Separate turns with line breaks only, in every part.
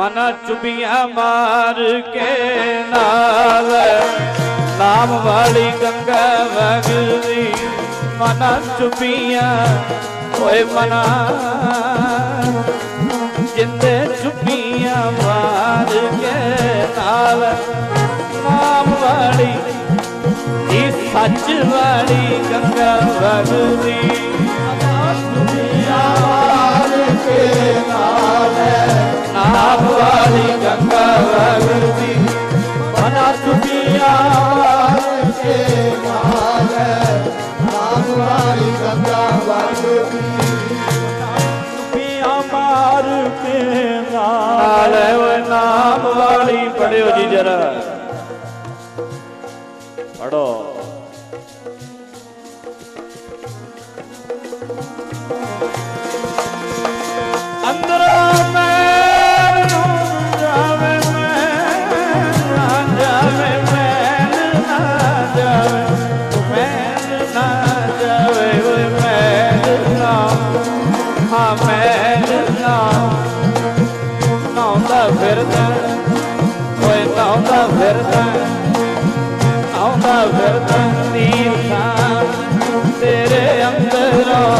ਮਨ ਚੁਬੀਆਂ ਮਾਰ ਕੇ ਨਾਲ। ਨਾਮ ਵਾਲੀ ਗੰਗਾ ਵਗਦੀ, ਮਨ ਚੁਬੀਆਂ, ਓਏ ਮਨਾ। ਜਿੰਦੇ ਚੁਬੀਆਂ ਮਾਰ ਕੇ ਨਾਲ। ਨਾਮ ਵਾਲੀ ਇਹ ਸੱਚ ਵਾਲੀ ਗੰਗਾ ਵਗਦੀ ਨਾਮ
ਨਾਮ ਵਾਲੀ
ਪੜਿਓ ਜੀ ਜਰਾ। ਪੜੋ ਫਿਰਦਾ ਓਏ ਨਾਉਂਦਾ ਫਿਰਦਾ ਆਉਂਦਾ ਫਿਰਦਾ ਨੀਸਾਂ ਤੇਰੇ ਅੰਦਰੋਂ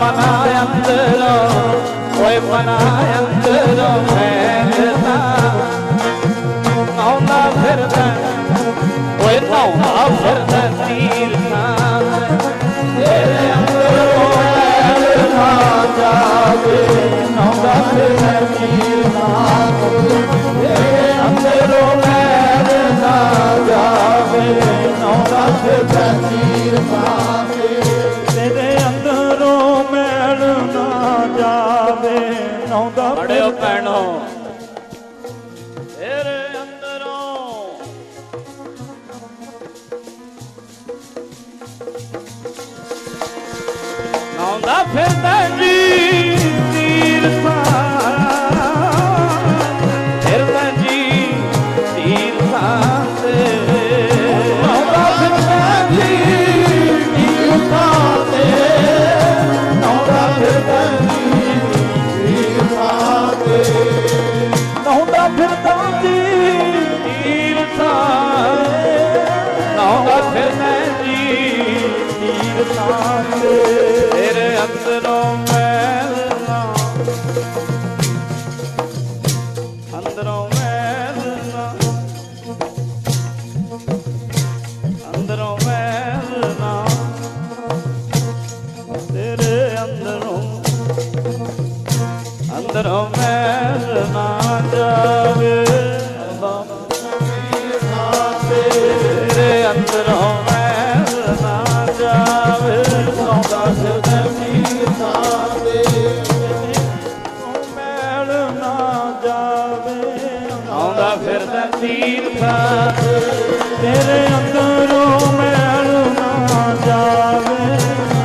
ਮਨਾ ਅੰਦਰੋਂ ਓਏ ਮਨਾ ਅੰਦਰੋਂ ਫੈਲਦਾ ਆਉਂਦਾ ਫਿਰਦਾ ਓਏ ਆਉਂਦਾ ਫਿਰਦਾ ਨੀਸਾਂ ਤੇਰੇ ਅੰਦਰੋਂ
ਨਾ ਜਾਵੇ ਜਾਵੇ ਨੌਦਾ
ਪੜਿਓ ਪੈਣੋ ਤੇਰੇ ਅੰਦਰੋਂ। ਨਾਉਂਦਾ ਫਿਰਦਾ ਜੀ ਤੀਰ ਫਿਰਦਾ
ਨੌਦਾ ਫਿਰ
ਅੰਦਰੋਂ ਮੈਲ ਨਾ ਜਾਵੇ। ਤੇਰੇ ਅੰਦਰੋਂ ਮੈਲ ਨਾ ਜਾਵੇ। ਸੌਂਦਾ ਸਿਰ
ਮੀਰ ਨਾਵੇ ਮੈਲ ਨਾ ਜਾਵੇ।
ਆਉਂਦਾ ਫਿਰਦਾ ਤੀਰਥਾ
ਤੇਰੇ ਅੰਦਰੋਂ ਮੈਲ ਨਾ ਜਾਵੇ।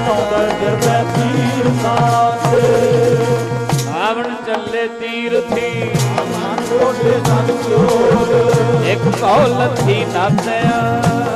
ਆਉਂਦਾ ਗਿਰਦਾ ਤੀਰ ਸਾਥੇ
ਆਵਣ ਚੱਲੇ ਤੀਰਥੀ ਇੱਕ ਕੌਲ ਲੱਥੀ ਨਾਤਿਆ